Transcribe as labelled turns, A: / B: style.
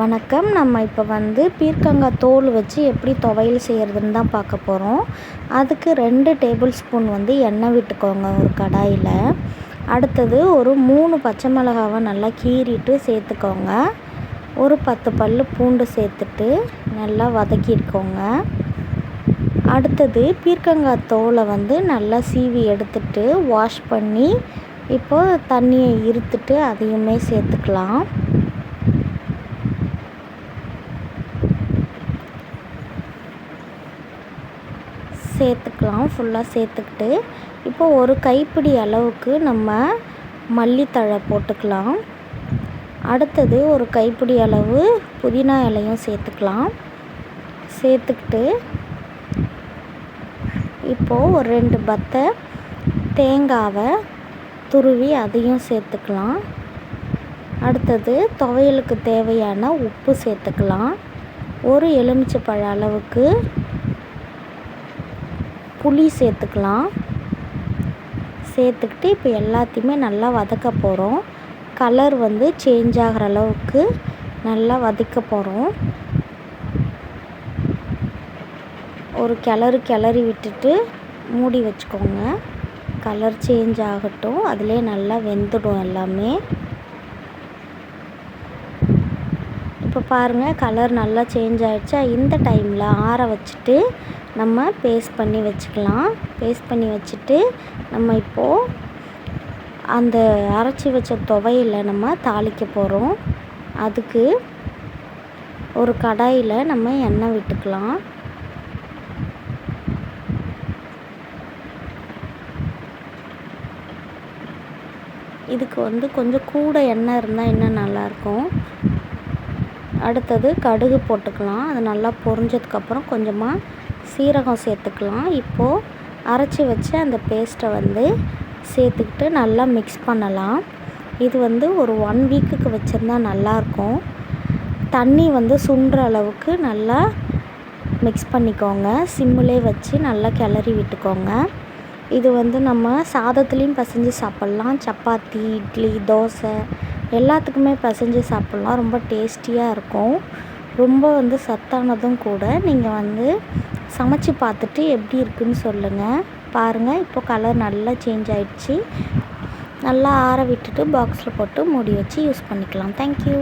A: வணக்கம். நம்ம இப்போ வந்து பீர்க்கங்காய் தோல் வச்சு எப்படி துவையல் செய்கிறதுன்னு தான் பார்க்க போகிறோம் அதுக்கு ரெண்டு டேபிள் ஸ்பூன் வந்து எண்ணெய் விட்டுக்கோங்க ஒரு கடாயில். அடுத்தது ஒரு மூணு பச்சை மிளகாவை நல்லா கீறிட்டு சேர்த்துக்கோங்க. ஒரு பத்து பல் பூண்டு சேர்த்துட்டு நல்லா வதக்கிக்கோங்க. அடுத்தது பீர்க்கங்காய் தோலை வந்து நல்லா சீவி எடுத்துட்டு வாஷ் பண்ணி இப்போது தண்ணியை இருத்துட்டு அதையுமே சேர்த்துக்கலாம். சேர்த்துக்கலாம் ஃபுல்லாக சேர்த்துக்கிட்டு. இப்போ ஒரு கைப்பிடி அளவுக்கு நம்ம மல்லித்தழை போட்டுக்கலாம். அடுத்தது ஒரு கைப்பிடி அளவு புதினா இலையும் சேர்த்துக்கலாம். சேர்த்துக்கிட்டு இப்போது ஒரு ரெண்டு பத்தை தேங்காவை துருவி அதையும் சேர்த்துக்கலாம். அடுத்தது துவையலுக்கு தேவையான உப்பு சேர்த்துக்கலாம். ஒரு எலுமிச்சை பழ அளவுக்கு புளி சேர்த்துக்கலாம். சேர்த்துக்கிட்டு இப்போ எல்லாத்தையுமே நல்லா வதக்க போகிறோம் கலர் வந்து சேஞ்ச் ஆகிற அளவுக்கு நல்லா வதக்க போகிறோம் ஒரு கிளறு கிளறி விட்டுட்டு மூடி வச்சுக்கோங்க. கலர் சேஞ்ச் ஆகட்டும். அதிலே நல்லா வெந்துடும் எல்லாமே. இப்போ பாருங்கள் கலர் நல்லா சேஞ்ச் ஆகிடுச்சா இந்த டைமில் ஆற வச்சுட்டு நம்ம பேஸ்ட் பண்ணி வச்சுக்கலாம். பேஸ்ட் பண்ணி வச்சுட்டு நம்ம இப்போது அந்த அரைச்சி வச்ச துவையில் நம்ம தாளிக்க போகிறோம் அதுக்கு ஒரு கடாயில் நம்ம எண்ணெய் விட்டுக்கலாம். இதுக்கு வந்து கொஞ்சம் கூட எண்ணெய் இருந்தால் இன்னும் நல்லாயிருக்கும் அடுத்தது கடுகு போட்டுக்கலாம். அது நல்லா பொரிஞ்சதுக்கப்புறம் கொஞ்சமாக சீரகம் சேர்த்துக்கலாம். இப்போது அரைச்சி வச்ச அந்த பேஸ்ட்டை வந்து சேர்த்துக்கிட்டு நல்லா மிக்ஸ் பண்ணலாம். இது வந்து ஒரு ஒன் வீக்குக்கு வச்சுருந்தா நல்லாயிருக்கும் தண்ணி வந்து சுண்டுற அளவுக்கு நல்லா மிக்ஸ் பண்ணிக்கோங்க. சிம்மிலே வச்சு நல்லா கிளறி விட்டுக்கோங்க. இது வந்து நம்ம சாதத்துலேயும் பசைஞ்சு சாப்பிட்லாம். சப்பாத்தி இட்லி தோசை எல்லாத்துக்குமே பசைஞ்சு சாப்பிட்லாம். ரொம்ப டேஸ்டியாக இருக்கும். ரொம்ப வந்து சத்தானதும் கூட. நீங்கள் வந்து சமைச்சு பார்த்துட்டு எப்படி இருக்குன்னு சொல்லுங்கள் பாருங்கள் இப்போ கலர் நல்லா சேஞ்ச் ஆகிடுச்சி நல்லா ஆற விட்டுட்டு பாக்ஸில் போட்டு மூடி வச்சு யூஸ் பண்ணிக்கலாம். தேங்க்யூ